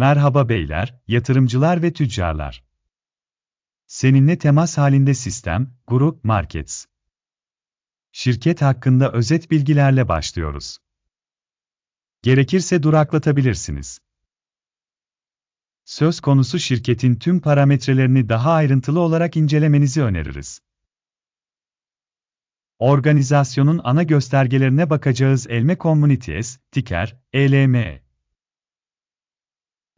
Merhaba beyler, yatırımcılar ve tüccarlar. Seninle temas halinde sistem, grup, markets. Şirket hakkında özet bilgilerle başlıyoruz. Gerekirse duraklatabilirsiniz. Söz konusu şirketin tüm parametrelerini daha ayrıntılı olarak incelemenizi öneririz. Organizasyonun ana göstergelerine bakacağız Elme Communities, ticker, ELME.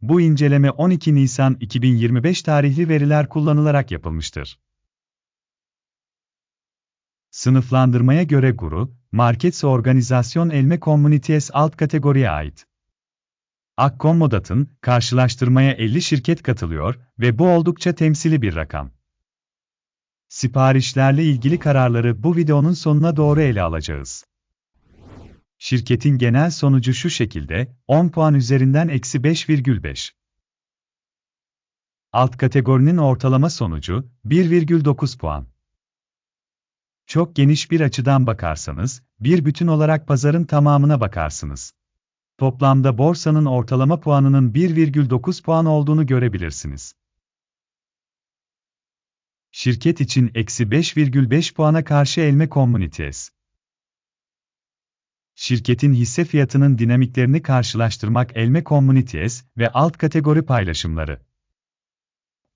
Bu inceleme 12 Nisan 2025 tarihli veriler kullanılarak yapılmıştır. Sınıflandırmaya göre Guru, Markets Organizasyon Elme Communities alt kategoriye ait. Akkommodat'ın karşılaştırmaya 50 şirket katılıyor ve bu oldukça temsili bir rakam. Siparişlerle ilgili kararları bu videonun sonuna doğru ele alacağız. Şirketin genel sonucu şu şekilde, 10 puan üzerinden eksi 5,5. Alt kategorinin ortalama sonucu, 1,9 puan. Çok geniş bir açıdan bakarsanız, bir bütün olarak pazarın tamamına bakarsınız. Toplamda borsanın ortalama puanının 1,9 puan olduğunu görebilirsiniz. Şirket için eksi 5,5 puana karşı Elme Communities. Şirketin hisse fiyatının dinamiklerini karşılaştırmak Elme Communities ve alt kategori paylaşımları.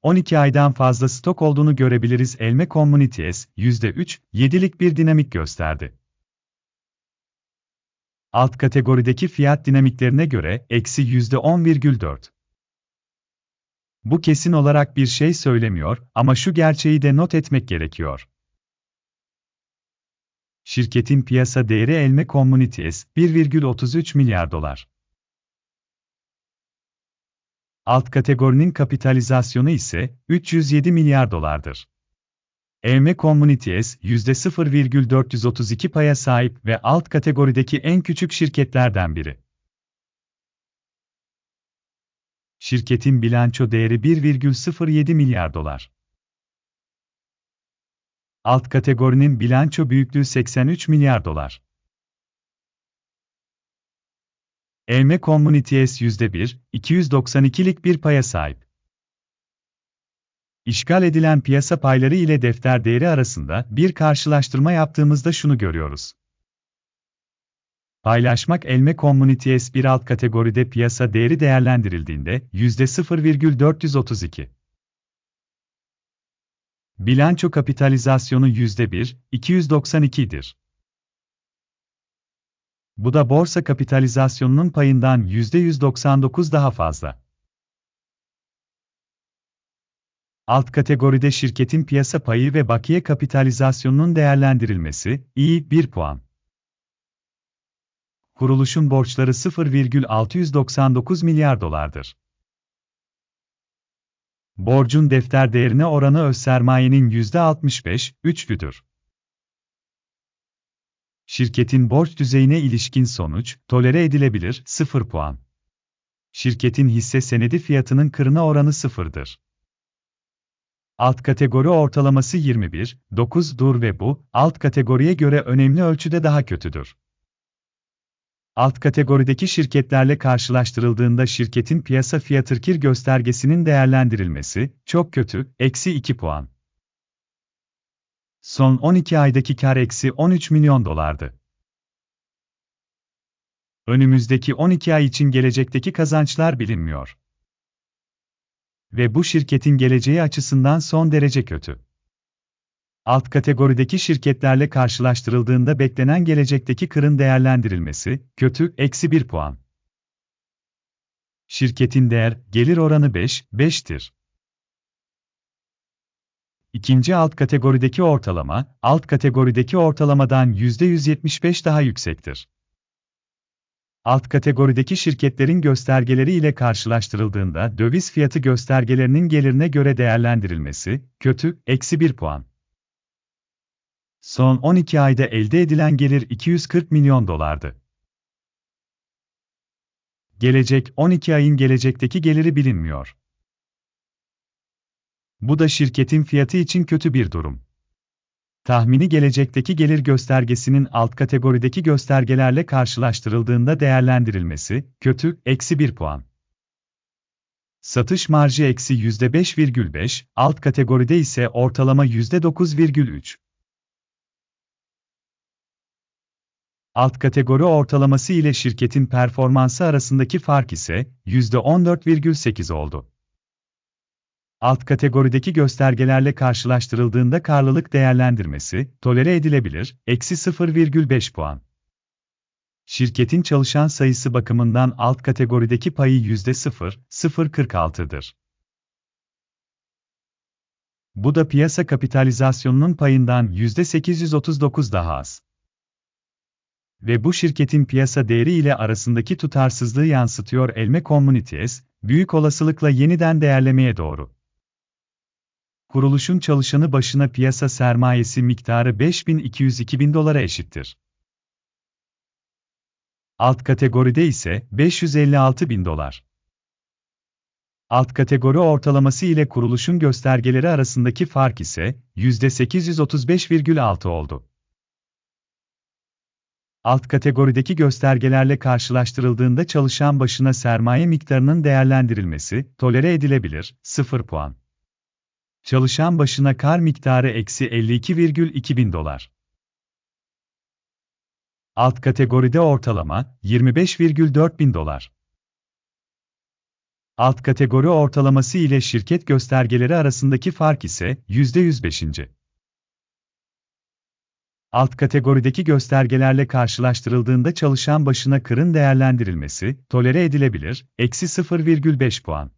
12 aydan fazla stok olduğunu görebiliriz Elme Communities, %3, 7'lik bir dinamik gösterdi. Alt kategorideki fiyat dinamiklerine göre, eksi %10,4. Bu kesin olarak bir şey söylemiyor ama şu gerçeği de not etmek gerekiyor. Şirketin piyasa değeri Elme Communities, 1,33 milyar dolar. Alt kategorinin kapitalizasyonu ise 307 milyar dolardır. Elme Communities, %0,432 paya sahip ve alt kategorideki en küçük şirketlerden biri. Şirketin bilanço değeri 1,07 milyar dolar. Alt kategorinin bilanço büyüklüğü 83 milyar dolar. Elme Communities %1, 292'lik bir paya sahip. İşgal edilen piyasa payları ile defter değeri arasında bir karşılaştırma yaptığımızda şunu görüyoruz. Paylaşmak Elme Communities bir alt kategoride piyasa değeri değerlendirildiğinde %0,432. Bilanço kapitalizasyonu %1, 292'dir. Bu da borsa kapitalizasyonunun payından %199 daha fazla. Alt kategoride şirketin piyasa payı ve bakiye kapitalizasyonunun değerlendirilmesi, iyi 1 puan. Kuruluşun borçları 0,699 milyar dolardır. Borcun defter değerine oranı öz sermayenin %65, 3'lüdür. Şirketin borç düzeyine ilişkin sonuç, tolere edilebilir, 0 puan. Şirketin hisse senedi fiyatının kırına oranı sıfırdır. Alt kategori ortalaması 21, 9'dur ve bu, alt kategoriye göre önemli ölçüde daha kötüdür. Alt kategorideki şirketlerle karşılaştırıldığında şirketin piyasa fiyatı kir göstergesinin değerlendirilmesi, çok kötü, eksi 2 puan. Son 12 aydaki kar eksi 13 milyon dolardı. Önümüzdeki 12 ay için gelecekteki kazançlar bilinmiyor. Ve bu şirketin geleceği açısından son derece kötü. Alt kategorideki şirketlerle karşılaştırıldığında beklenen gelecekteki kırın değerlendirilmesi, kötü, eksi 1 puan. Şirketin değer, gelir oranı 5, 5'tir. İkinci alt kategorideki ortalama, alt kategorideki ortalamadan %175 daha yüksektir. Alt kategorideki şirketlerin göstergeleri ile karşılaştırıldığında döviz fiyatı göstergelerinin gelirine göre değerlendirilmesi, kötü, eksi 1 puan. Son 12 ayda elde edilen gelir 240 milyon dolardı. Gelecek 12 ayın gelecekteki geliri bilinmiyor. Bu da şirketin fiyatı için kötü bir durum. Tahmini gelecekteki gelir göstergesinin alt kategorideki göstergelerle karşılaştırıldığında değerlendirilmesi, kötü, eksi 1 puan. Satış marjı eksi %5,5, alt kategoride ise ortalama %9,3. Alt kategori ortalaması ile şirketin performansı arasındaki fark ise %14,8 oldu. Alt kategorideki göstergelerle karşılaştırıldığında karlılık değerlendirmesi, tolere edilebilir, eksi 0,5 puan. Şirketin çalışan sayısı bakımından alt kategorideki payı %0,046'dır. Bu da piyasa kapitalizasyonunun payından %839 daha az. Ve bu şirketin piyasa değeri ile arasındaki tutarsızlığı yansıtıyor Elme Communities, büyük olasılıkla yeniden değerlemeye doğru. Kuruluşun çalışanı başına piyasa sermayesi miktarı 5202 dolara eşittir. Alt kategoride ise 556 bin dolar. Alt kategori ortalaması ile kuruluşun göstergeleri arasındaki fark ise %835,6 oldu. Alt kategorideki göstergelerle karşılaştırıldığında çalışan başına sermaye miktarının değerlendirilmesi, tolere edilebilir, 0 puan. Çalışan başına kar miktarı eksi 52,2 bin dolar. Alt kategoride ortalama, 25,4 bin dolar. Alt kategori ortalaması ile şirket göstergeleri arasındaki fark ise %105. Alt kategorideki göstergelerle karşılaştırıldığında çalışan başına kırın değerlendirilmesi, tolere edilebilir, eksi 0,5 puan.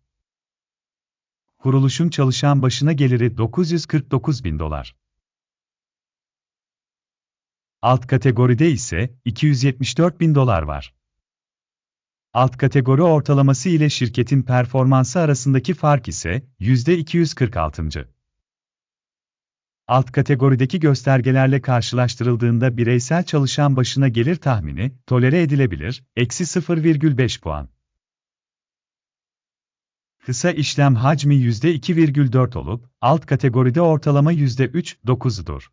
Kuruluşun çalışan başına geliri 949 bin dolar. Alt kategoride ise 274 bin dolar var. Alt kategori ortalaması ile şirketin performansı arasındaki fark ise %246. Alt kategorideki göstergelerle karşılaştırıldığında bireysel çalışan başına gelir tahmini, tolere edilebilir, eksi 0,5 puan. Kısa işlem hacmi %2,4 olup, alt kategoride ortalama %3,9'dur.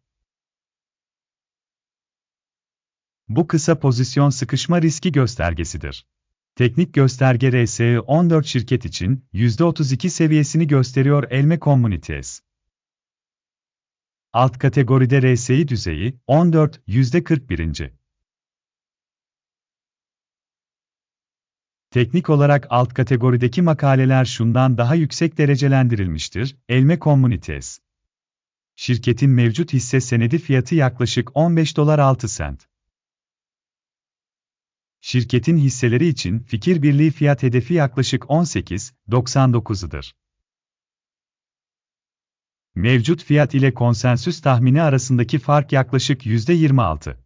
Bu kısa pozisyon sıkışma riski göstergesidir. Teknik gösterge RSE 14 şirket için %32 seviyesini gösteriyor Elme Communities. Alt kategoride RSI düzeyi 14, %41. Teknik olarak alt kategorideki makaleler şundan daha yüksek derecelendirilmiştir. Elme Communities. Şirketin mevcut hisse senedi fiyatı yaklaşık 15 dolar 6 sent. Şirketin hisseleri için fikir birliği fiyat hedefi yaklaşık 18.99'udur. Mevcut fiyat ile konsensüs tahmini arasındaki fark yaklaşık %26.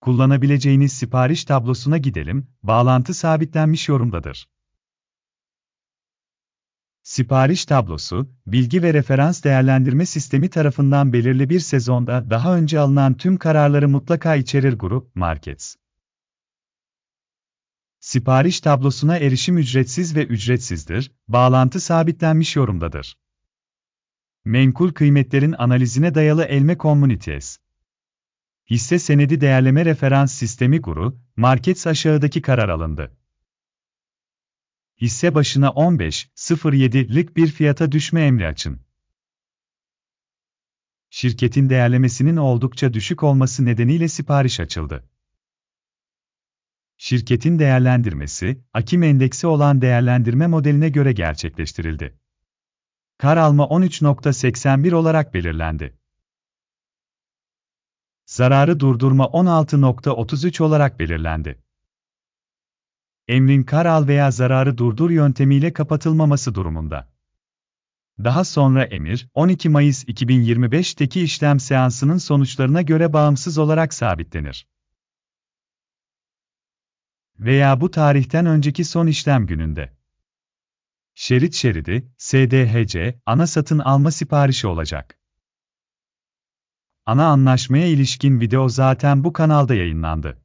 Kullanabileceğiniz sipariş tablosuna gidelim, bağlantı sabitlenmiş yorumdadır. Sipariş tablosu, bilgi ve referans değerlendirme sistemi tarafından belirli bir sezonda daha önce alınan tüm kararları mutlaka içerir grup, markets. Sipariş tablosuna erişim ücretsiz ve ücretsizdir, bağlantı sabitlenmiş yorumdadır. Menkul kıymetlerin analizine dayalı Elme Communities. Hisse senedi değerleme referans sistemi guru, Markets aşağıdaki karar alındı. Hisse başına 15.07'lik bir fiyata düşme emri açın. Şirketin değerlemesinin oldukça düşük olması nedeniyle sipariş açıldı. Şirketin değerlendirmesi, Akim endeksi olan değerlendirme modeline göre gerçekleştirildi. Kar alma 13.81 olarak belirlendi. Zararı durdurma 16.33 olarak belirlendi. Emrin kar al veya zararı durdur yöntemiyle kapatılmaması durumunda. Daha sonra emir, 12 Mayıs 2025'teki işlem seansının sonuçlarına göre bağımsız olarak sabitlenir veya bu tarihten önceki son işlem gününde. Şerit şeridi, SDHC, ana satın alma siparişi olacak. Ana anlaşmaya ilişkin video zaten bu kanalda yayınlandı.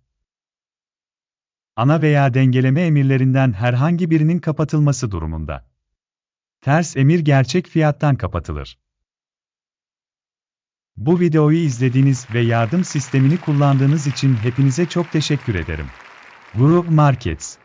Ana veya dengeleme emirlerinden herhangi birinin kapatılması durumunda. Ters emir gerçek fiyattan kapatılır. Bu videoyu izlediğiniz ve yardım sistemini kullandığınız için hepinize çok teşekkür ederim. Group Markets